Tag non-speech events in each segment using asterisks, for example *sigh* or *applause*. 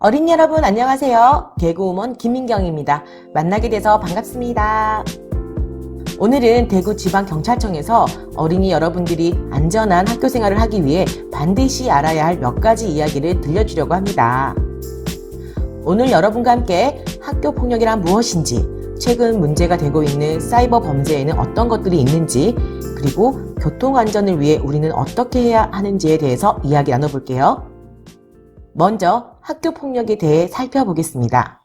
어린이 여러분 안녕하세요. 개그우먼 김민경입니다. 만나게 돼서 반갑습니다. 오늘은 대구 지방경찰청에서 어린이 여러분들이 안전한 학교 생활을 하기 위해 반드시 알아야 할 몇 가지 이야기를 들려주려고 합니다. 오늘 여러분과 함께 학교 폭력이란 무엇인지, 최근 문제가 되고 있는 사이버 범죄에는 어떤 것들이 있는지, 그리고 교통 안전을 위해 우리는 어떻게 해야 하는지에 대해서 이야기 나눠볼게요. 먼저 학교 폭력에 대해 살펴보겠습니다.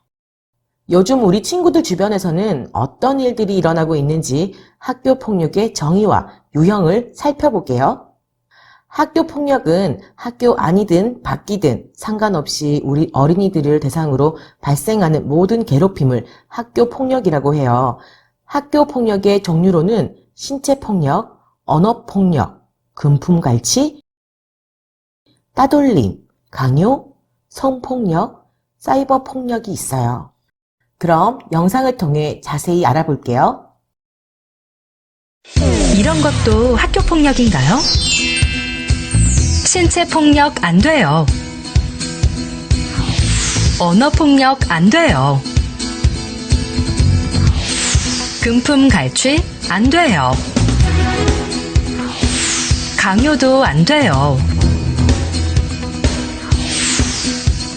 요즘 우리 친구들 주변에서는 어떤 일들이 일어나고 있는지 학교 폭력의 정의와 유형을 살펴볼게요. 학교 폭력은 학교 안이든 밖이든 상관없이 우리 어린이들을 대상으로 발생하는 모든 괴롭힘을 학교 폭력이라고 해요. 학교 폭력의 종류로는 신체 폭력, 언어 폭력, 금품 갈취, 따돌림, 강요, 성폭력, 사이버 폭력이 있어요. 그럼 영상을 통해 자세히 알아볼게요. 이런 것도 학교 폭력인가요? 신체 폭력 안 돼요. 언어 폭력 안 돼요. 금품 갈취 안 돼요. 강요도 안 돼요.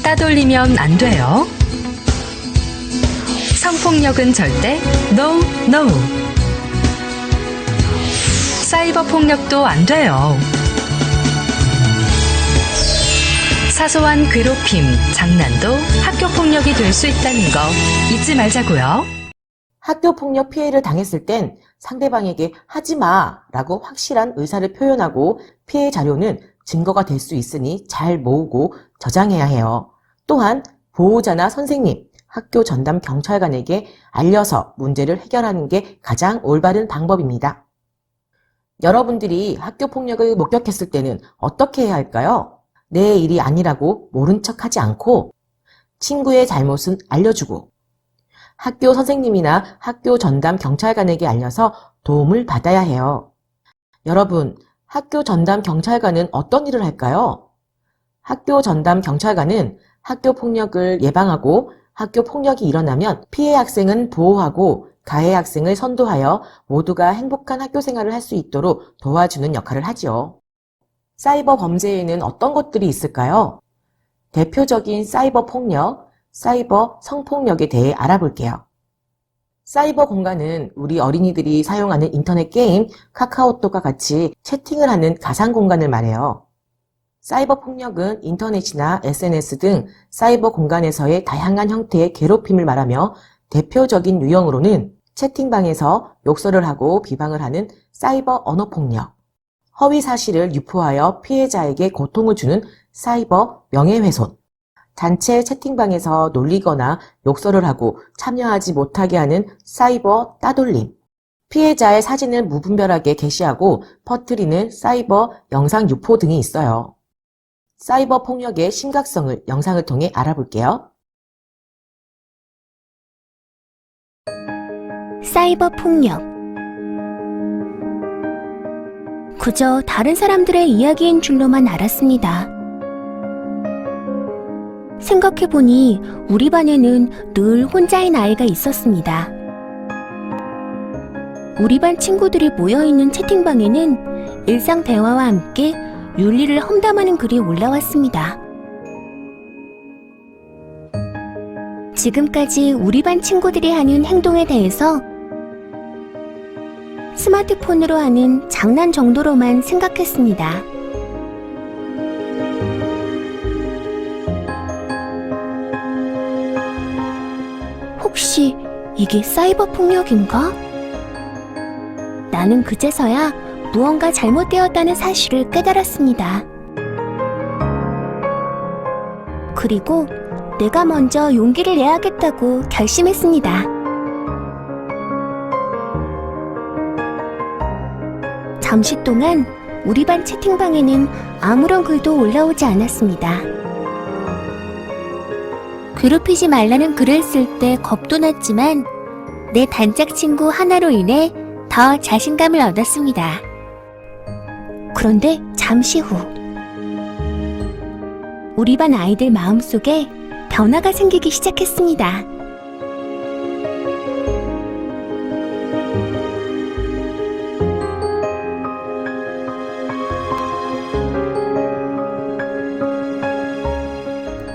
따돌리면 안 돼요. 성폭력은 절대 no no. 사이버 폭력도 안 돼요. 사소한 괴롭힘, 장난도 학교 폭력이 될 수 있다는 거 잊지 말자고요. 학교 폭력 피해를 당했을 땐 상대방에게 하지 마 라고 확실한 의사를 표현하고 피해 자료는 증거가 될 수 있으니 잘 모으고 저장해야 해요. 또한 보호자나 선생님, 학교 전담 경찰관에게 알려서 문제를 해결하는 게 가장 올바른 방법입니다. 여러분들이 학교 폭력을 목격했을 때는 어떻게 해야 할까요? 내 일이 아니라고 모른 척 하지 않고 친구의 잘못은 알려주고 학교 선생님이나 학교 전담 경찰관에게 알려서 도움을 받아야 해요. 여러분, 학교 전담 경찰관은 어떤 일을 할까요? 학교 전담 경찰관은 학교 폭력을 예방하고 학교 폭력이 일어나면 피해 학생은 보호하고 가해 학생을 선도하여 모두가 행복한 학교 생활을 할 수 있도록 도와주는 역할을 하지요. 사이버 범죄에는 어떤 것들이 있을까요? 대표적인 사이버 폭력, 사이버 성폭력에 대해 알아볼게요. 사이버 공간은 우리 어린이들이 사용하는 인터넷 게임, 카카오톡과 같이 채팅을 하는 가상 공간을 말해요. 사이버 폭력은 인터넷이나 SNS 등 사이버 공간에서의 다양한 형태의 괴롭힘을 말하며 대표적인 유형으로는 채팅방에서 욕설을 하고 비방을 하는 사이버 언어 폭력, 허위 사실을 유포하여 피해자에게 고통을 주는 사이버 명예훼손, 단체 채팅방에서 놀리거나 욕설을 하고 참여하지 못하게 하는 사이버 따돌림, 피해자의 사진을 무분별하게 게시하고 퍼뜨리는 사이버 영상 유포 등이 있어요. 사이버 폭력의 심각성을 영상을 통해 알아볼게요. 사이버 폭력. 그저 다른 사람들의 이야기인 줄로만 알았습니다. 생각해보니 우리 반에는 늘 혼자인 아이가 있었습니다. 우리 반 친구들이 모여있는 채팅방에는 일상 대화와 함께 윤리를 험담하는 글이 올라왔습니다. 지금까지 우리 반 친구들이 하는 행동에 대해서 스마트폰으로 하는 장난 정도로만 생각했습니다. 혹시 이게 사이버 폭력인가? 나는 그제서야 무언가 잘못되었다는 사실을 깨달았습니다. 그리고 내가 먼저 용기를 내야겠다고 결심했습니다. 잠시 동안 우리 반 채팅방에는 아무런 글도 올라오지 않았습니다. 괴롭히지 말라는 글을 쓸 때 겁도 났지만 내 단짝 친구 하나로 인해 더 자신감을 얻었습니다. 그런데 잠시 후 우리 반 아이들 마음속에 변화가 생기기 시작했습니다.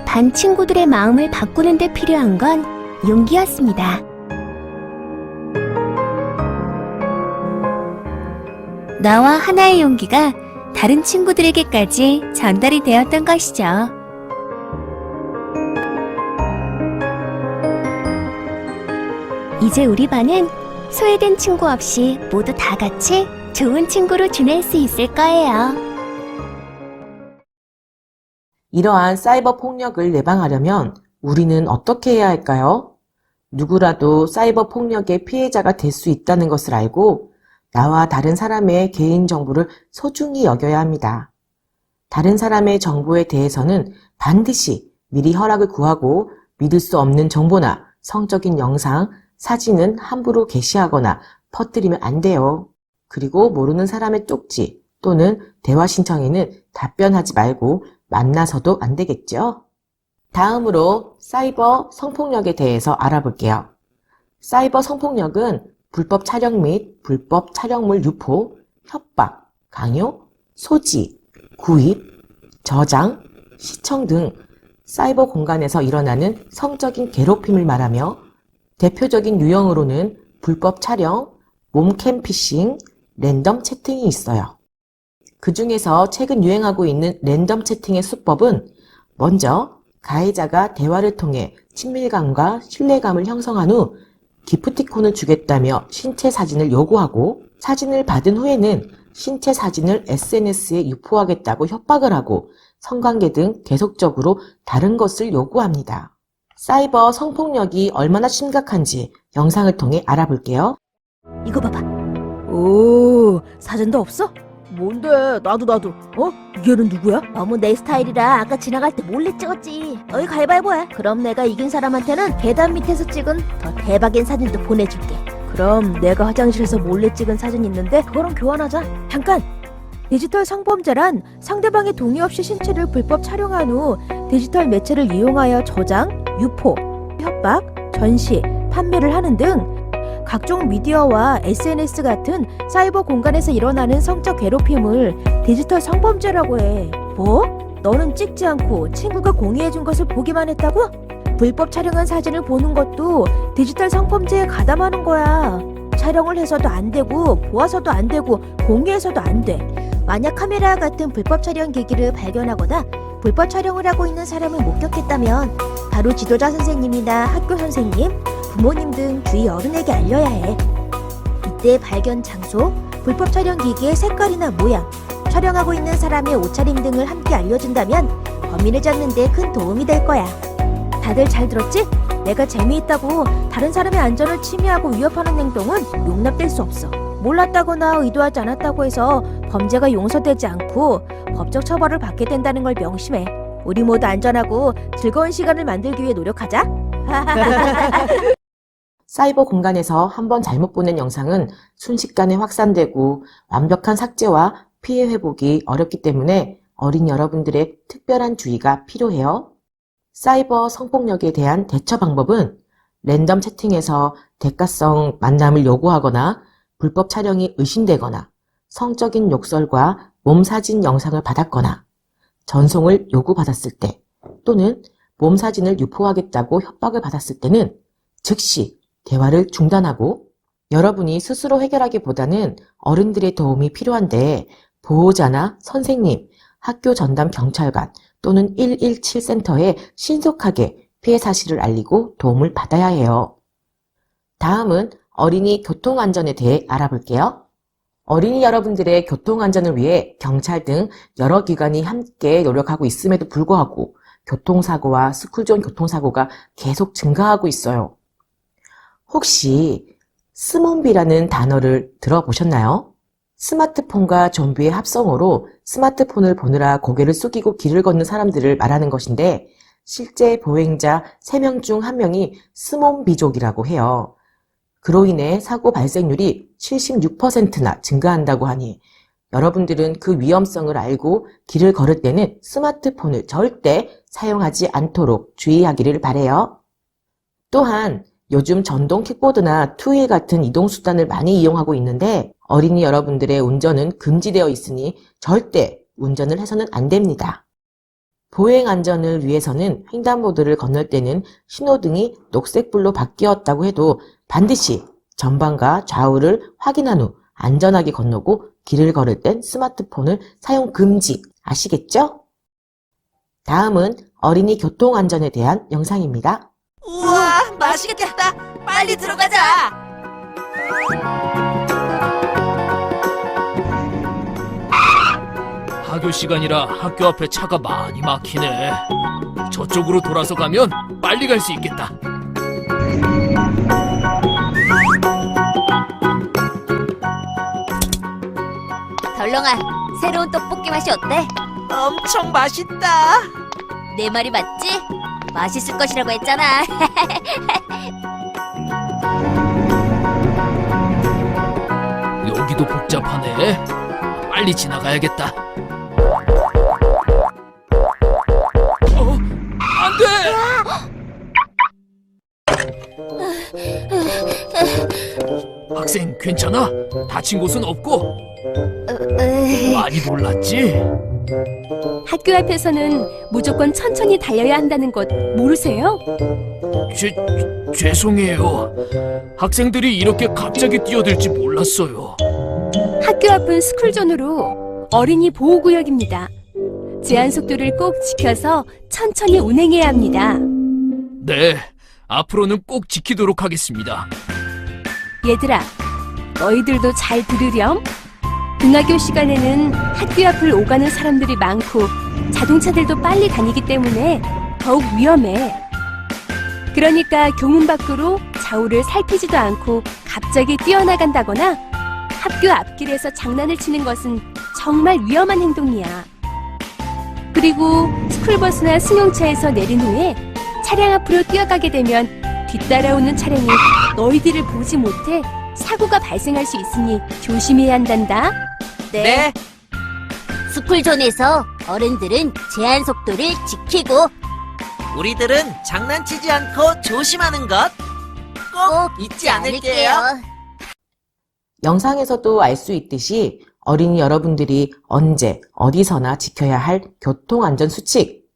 반 친구들의 마음을 바꾸는 데 필요한 건 용기였습니다. 나와 하나의 용기가 다른 친구들에게까지 전달이 되었던 것이죠. 이제 우리 반은 소외된 친구 없이 모두 다 같이 좋은 친구로 지낼 수 있을 거예요. 이러한 사이버 폭력을 예방하려면 우리는 어떻게 해야 할까요? 누구라도 사이버 폭력의 피해자가 될 수 있다는 것을 알고 나와 다른 사람의 개인 정보를 소중히 여겨야 합니다. 다른 사람의 정보에 대해서는 반드시 미리 허락을 구하고 믿을 수 없는 정보나 성적인 영상, 사진은 함부로 게시하거나 퍼뜨리면 안 돼요. 그리고 모르는 사람의 쪽지 또는 대화 신청에는 답변하지 말고 만나서도 안 되겠죠? 다음으로 사이버 성폭력에 대해서 알아볼게요. 사이버 성폭력은 불법 촬영 및 불법 촬영물 유포, 협박, 강요, 소지, 구입, 저장, 시청 등 사이버 공간에서 일어나는 성적인 괴롭힘을 말하며 대표적인 유형으로는 불법 촬영, 몸캠 피싱, 랜덤 채팅이 있어요. 그 중에서 최근 유행하고 있는 랜덤 채팅의 수법은 먼저 가해자가 대화를 통해 친밀감과 신뢰감을 형성한 후 기프티콘을 주겠다며 신체 사진을 요구하고 사진을 받은 후에는 신체 사진을 SNS에 유포하겠다고 협박을 하고 성관계 등 계속적으로 다른 것을 요구합니다. 사이버 성폭력이 얼마나 심각한지 영상을 통해 알아볼게요. 이거 봐봐. 오, 사진도 없어? 뭔데? 나도 나도. 어? 얘는 누구야? 너무 내 스타일이라 아까 지나갈 때 몰래 찍었지. 어이 가위바위보야. 그럼 내가 이긴 사람한테는 계단 밑에서 찍은 더 대박인 사진도 보내줄게. 그럼 내가 화장실에서 몰래 찍은 사진 있는데 그거랑 교환하자. 잠깐. 디지털 성범죄란 상대방의 동의 없이 신체를 불법 촬영한 후 디지털 매체를 이용하여 저장, 유포, 협박, 전시, 판매를 하는 등 각종 미디어와 SNS 같은 사이버 공간에서 일어나는 성적 괴롭힘을 디지털 성범죄라고 해. 뭐? 너는 찍지 않고 친구가 공유해준 것을 보기만 했다고? 불법 촬영한 사진을 보는 것도 디지털 성범죄에 가담하는 거야. 촬영을 해서도 안 되고, 보아서도 안 되고, 공유해서도 안 돼. 만약 카메라 같은 불법 촬영 기기를 발견하거나 불법 촬영을 하고 있는 사람을 목격했다면 바로 지도자 선생님이나 학교 선생님, 부모님 등 주위 어른에게 알려야 해. 이때 발견 장소, 불법 촬영 기기의 색깔이나 모양, 촬영하고 있는 사람의 옷차림 등을 함께 알려준다면 범인을 잡는 데 큰 도움이 될 거야. 다들 잘 들었지? 내가 재미있다고 다른 사람의 안전을 침해하고 위협하는 행동은 용납될 수 없어. 몰랐다거나 의도하지 않았다고 해서 범죄가 용서되지 않고 법적 처벌을 받게 된다는 걸 명심해. 우리 모두 안전하고 즐거운 시간을 만들기 위해 노력하자. *laughs* 사이버 공간에서 한번 잘못 보낸 영상은 순식간에 확산되고 완벽한 삭제와 피해 회복이 어렵기 때문에 어린 여러분들의 특별한 주의가 필요해요. 사이버 성폭력에 대한 대처 방법은 랜덤 채팅에서 대가성 만남을 요구하거나 불법 촬영이 의심되거나 성적인 욕설과 몸 사진 영상을 받았거나 전송을 요구받았을 때 또는 몸 사진을 유포하겠다고 협박을 받았을 때는 즉시 대화를 중단하고 여러분이 스스로 해결하기보다는 어른들의 도움이 필요한데 보호자나 선생님, 학교 전담 경찰관 또는 117 센터에 신속하게 피해 사실을 알리고 도움을 받아야 해요. 다음은 어린이 교통안전에 대해 알아볼게요. 어린이 여러분들의 교통안전을 위해 경찰 등 여러 기관이 함께 노력하고 있음에도 불구하고 교통사고와 스쿨존 교통사고가 계속 증가하고 있어요. 혹시 스몬비라는 단어를 들어보셨나요? 스마트폰과 좀비의 합성어로 스마트폰을 보느라 고개를 숙이고 길을 걷는 사람들을 말하는 것인데 실제 보행자 3명 중 1명이 스몬비족이라고 해요. 그로 인해 사고 발생률이 76%나 증가한다고 하니 여러분들은 그 위험성을 알고 길을 걸을 때는 스마트폰을 절대 사용하지 않도록 주의하기를 바래요. 또한 요즘 전동 킥보드나 투휠 같은 이동수단을 많이 이용하고 있는데 어린이 여러분들의 운전은 금지되어 있으니 절대 운전을 해서는 안 됩니다. 보행 안전을 위해서는 횡단보도를 건널 때는 신호등이 녹색불로 바뀌었다고 해도 반드시 전방과 좌우를 확인한 후 안전하게 건너고 길을 걸을 땐 스마트폰을 사용 금지 아시겠죠? 다음은 어린이 교통 안전에 대한 영상입니다. 우와 맛있겠다 빨리 들어가자 학교 시간이라 학교 앞에 차가 많이 막히네. 저쪽으로 돌아서 가면 빨리 갈 수 있겠다. 덜렁아, 새로운 떡볶이 맛이 어때? 엄청 맛있다 내 말이 맞지? 맛있을 것이라고 했잖아. *laughs* 여기도 복잡하네. 빨리 지나가야겠다. 어? 안 돼! *laughs* 학생 괜찮아? 다친 곳은 없고 많이 놀랐지? 학교 앞에서는 무조건 천천히 달려야 한다는 것 모르세요? 죄, 죄송해요. 학생들이 이렇게 갑자기 뛰어들지 몰랐어요. 학교 앞은 스쿨존으로 어린이 보호구역입니다. 제한 속도를 꼭 지켜서 천천히 운행해야 합니다. 네, 앞으로는 꼭 지키도록 하겠습니다. 얘들아, 너희들도 잘 들으렴. 등하교 시간에는 학교 앞을 오가는 사람들이 많고 자동차들도 빨리 다니기 때문에 더욱 위험해. 그러니까 교문 밖으로 좌우를 살피지도 않고 갑자기 뛰어나간다거나 학교 앞길에서 장난을 치는 것은 정말 위험한 행동이야. 그리고 스쿨버스나 승용차에서 내린 후에 차량 앞으로 뛰어가게 되면 뒤따라오는 차량이 너희들을 보지 못해 사고가 발생할 수 있으니 조심해야 한단다. 네 스쿨존에서 어른들은 제한 속도를 지키고 우리들은 장난치지 않고 조심하는 것꼭꼭 잊지 않을게요 영상에서도 알 수 있듯이 어린이 여러분들이 언제 어디서나 지켜야 할 교통안전 수칙.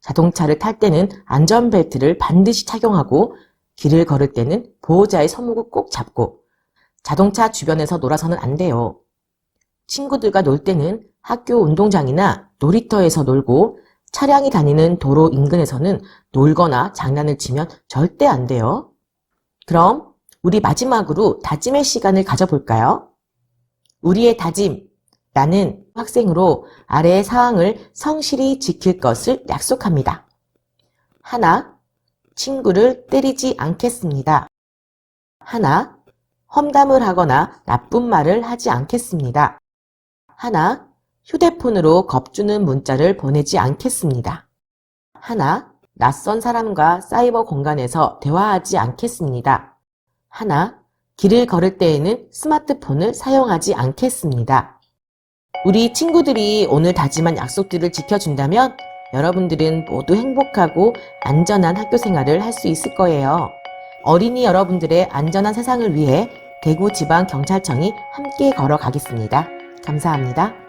자동차를 탈 때는 안전벨트를 반드시 착용하고 길을 걸을 때는 보호자의 손목을 꼭 잡고 자동차 주변에서 놀아서는 안 돼요. 친구들과 놀 때는 학교 운동장이나 놀이터에서 놀고 차량이 다니는 도로 인근에서는 놀거나 장난을 치면 절대 안 돼요. 그럼 우리 마지막으로 다짐의 시간을 가져볼까요? 우리의 다짐. 나는 학생으로 아래의 사항을 성실히 지킬 것을 약속합니다. 하나, 친구를 때리지 않겠습니다. 하나, 험담을 하거나 나쁜 말을 하지 않겠습니다. 하나, 휴대폰으로 겁주는 문자를 보내지 않겠습니다. 하나, 낯선 사람과 사이버 공간에서 대화하지 않겠습니다. 하나, 길을 걸을 때에는 스마트폰을 사용하지 않겠습니다. 우리 친구들이 오늘 다짐한 약속들을 지켜준다면 여러분들은 모두 행복하고 안전한 학교 생활을 할 수 있을 거예요. 어린이 여러분들의 안전한 세상을 위해 대구 지방 경찰청이 함께 걸어가겠습니다. 감사합니다.